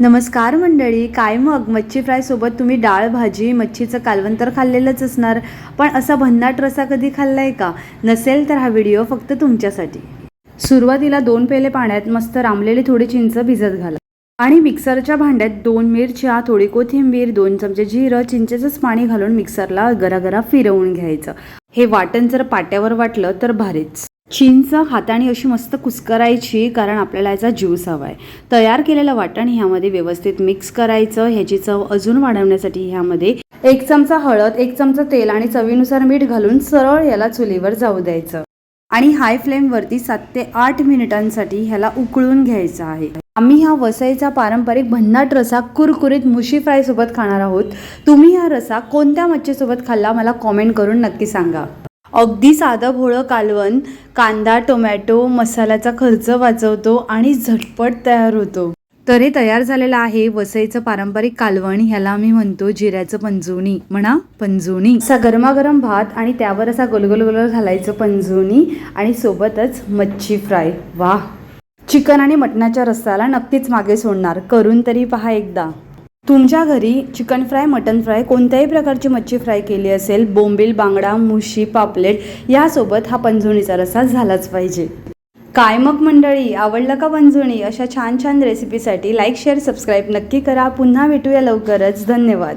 नमस्कार मंडळी काय मग? मच्छी फ्रायसोबत तुम्ही डाळ भाजी मच्छीचं कालवण तर खाल्लेलंच असणार पण असा भन्नाट रसा कधी खाल्लाय का? नसेल तर हा व्हिडिओ फक्त तुमच्यासाठी. सुरुवातीला दोन पेले पाण्यात मस्त रामलेली थोडी चिंच भिजत घाला. आणि मिक्सरच्या भांड्यात दोन मिरच्या थोडी कोथिंबीर दोन चमचे जिरं चिंचेचंच पाणी घालून मिक्सरला गरागरा फिरवून घ्यायचं. हे वाटण जर पाट्यावर वाटलं तर भारीच. चिंच हाताने अशी मस्त कुस्करायची कारण आपल्याला याचा ज्यूस हवा आहे तयार केलेलं वाटण ह्यामध्ये व्यवस्थित मिक्स करायचं. ह्याची चव अजून वाढवण्यासाठी ह्यामध्ये एक चमचा हळद एक चमचा तेल आणि चवीनुसार मीठ घालून सरळ याला चुलीवर जाऊ द्यायचं. आणि हाय फ्लेमवरती सात ते आठ मिनिटांसाठी ह्याला उकळून घ्यायचं आहे. आम्ही हा वसईचा पारंपरिक भन्नाट रसा कुरकुरीत मुशी फ्राय सोबत खाणार आहोत. तुम्ही हा रसा कोणत्या मच्छीसोबत खाल्ला मला कॉमेंट करून नक्की सांगा. अगदी साधं भोळं कालवण कांदा टोमॅटो मसाल्याचा खर्च वाचवतो आणि झटपट तयार होतो. तर हे तयार झालेलं आहे वसईचं पारंपरिक कालवण ह्याला आम्ही म्हणतो जिऱ्याचं पंजुणी म्हणा पंजुनी. असा गरमागरम भात आणि त्यावर असा गोलगोल गोल घालायचं पंजुणी आणि सोबतच मच्छी फ्राय. वा चिकन आणि मटणाच्या रस्त्याला नक्कीच मागे सोडणार. करून तरी पहा एकदा. तुमच्या घरी चिकन फ्राय मटन फ्राय कोणत्याही प्रकारची मच्छी फ्राय केली असेल बोंबील बांगडा मुशी पापलेट यासोबत हा पंजुणीचा रस्सा झालाच पाहिजे. काय मग मंडळी आवडलं का पंजुणी? अशा छान छान रेसिपीसाठी लाईक शेअर सबस्क्राईब नक्की करा. पुन्हा भेटूया लवकरच. धन्यवाद.